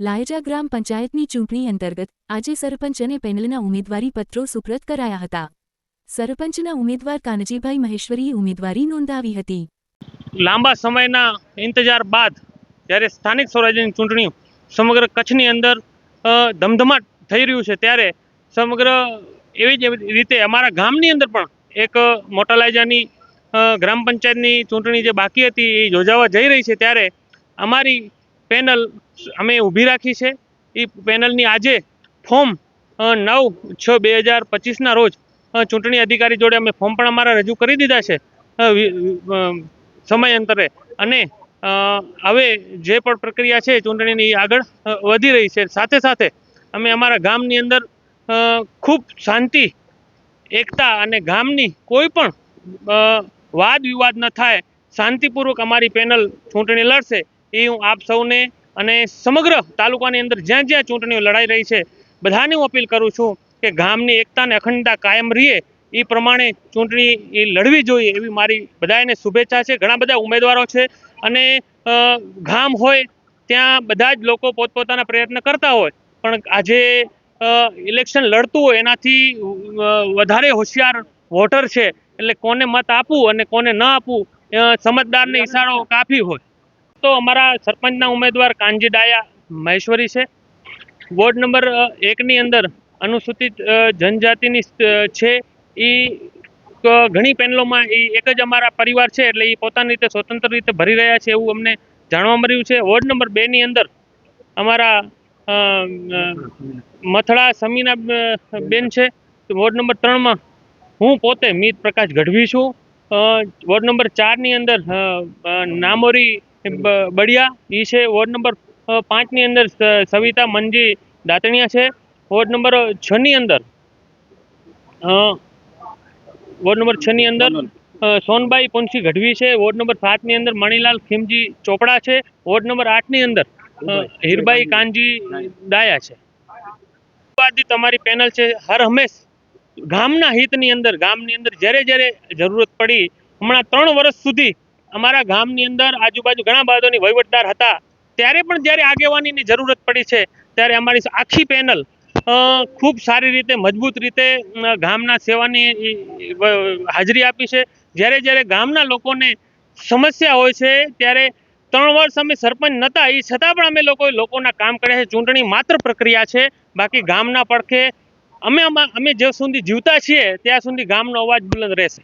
લાયજા ગ્રામ પંચાયતની ચૂંટણી અંતર્ગત આજે સરપંચ અને પેનલના ઉમેદવારી પત્રો સુપ્રત કરાયા હતા. સરપંચના ઉમેદવાર કાનજીભાઈ મહેશ્વરીએ ઉમેદવારી નોંધાવી હતી. લાંબા સમયના ઇંતજાર બાદ જ્યારે સ્થાનિક સ્વરાજ્યની ચૂંટણી સમગ્ર કચ્છની અંદર ધમધમાટ થઈ રહ્યું છે ત્યારે સમગ્ર એવી જ રીતે અમારા ગામની અંદર પણ એક મોટા લાયજાની ગ્રામ પંચાયતની ચૂંટણી જે બાકી હતી એ યોજાવા જઈ રહી છે ત્યારે અમારી પેનલ અમે ઊભી રાખી છે. એ પેનલની આજે ફોર્મ નવ છ બે હજાર પચીસના રોજ ચૂંટણી અધિકારી જોડે અમે ફોર્મ પણ અમારા રજૂ કરી દીધા છે સમયાંતરે. અને હવે જે પણ પ્રક્રિયા છે ચૂંટણીની આગળ વધી રહી છે. સાથે સાથે અમે અમારા ગામની અંદર ખૂબ શાંતિ, એકતા અને ગામની કોઈ પણ વાદ વિવાદ ન થાય, શાંતિપૂર્વક અમારી પેનલ ચૂંટણી લડશે. એ હું આપ સૌને અને સમગ્ર તાલુકાની અંદર જ્યાં જ્યાં ચૂંટણીઓ લડાઈ રહી છે બધાને હું અપીલ કરું છું કે ગામની એકતા અને અખંડતા કાયમ રહીએ. એ પ્રમાણે ચૂંટણી એ લડવી જોઈએ એવી મારી બધાને શુભેચ્છા છે. ઘણા બધા ઉમેદવારો છે અને ગામ હોય ત્યાં બધા જ લોકો પોતપોતાના પ્રયત્ન કરતા હોય. પણ આજે ઇલેક્શન લડતું હોય એનાથી વધારે હોશિયાર વોટર છે. એટલે કોને મત આપવું અને કોને ન આપવું સમજદારને ઈશારો કાફી હોય. તો અમારા સરપંચના ઉમેદવાર કાનજી ડાયા મહેશ્વરી છે. વોર્ડ નંબર એકની અંદર અનુસૂચિત જનજાતિની છે. એ ઘણી પેનલોમાં એ એક જ અમારા પરિવાર છે એટલે એ પોતાની રીતે સ્વતંત્ર રીતે ભરી રહ્યા છે એવું અમને જાણવા મળ્યું છે. વોર્ડ નંબર બેની અંદર અમારા મથડા સમીના બેન છે. વોર્ડ નંબર ત્રણમાં હું પોતે મિત પ્રકાશ ગઢવી છું. વોર્ડ નંબર ચારની અંદર નામોરી બળિયા એ છે વોર્ડ નંબર પાંચની અંદર સવિતા મનજી દાતણિયા છે વોર્ડ નંબર છની અંદર. વોર્ડ નંબર છ ની અંદર સોનબાઈ પુનસી ગઢવી છે વોર્ડ નંબર સાતની અંદર મણીલાલ ખીમજી ચોપડા છે વોર્ડ નંબર આઠની અંદર હીરબાઈ કાનજી દાયા છે. તમારી પેનલ છે હર હંમેશ ગામના હિતની અંદર ગામની અંદર જ્યારે જ્યારે જરૂરત પડી હમણાં ત્રણ વર્ષ સુધી અમારા ગામની અંદર આજુબાજુ ઘણા બાજુની વહીવટદાર હતા. ત્યારે પણ જ્યારે આગેવાનીની જરૂરત પડી છે, ત્યારે અમારી આખી પેનલ ખૂબ સારી રીતે, મજબૂત રીતે ગામના સેવાની હાજરી આપી છે. જ્યારે જ્યારે ગામના લોકોને સમસ્યા હોય છે, ત્યારે ત્રણ વર્ષ અમે સરપંચ નહોતા એ છતાં પણ અમે લોકો લોકોના કામ કર્યા છે. ચૂંટણી માત્ર પ્રક્રિયા છે, બાકી ગામના પડખે અમે અમે જ્યાં સુધી જીવતા છીએ, ત્યાં સુધી ગામનો અવાજ બુલંદ રહેશે.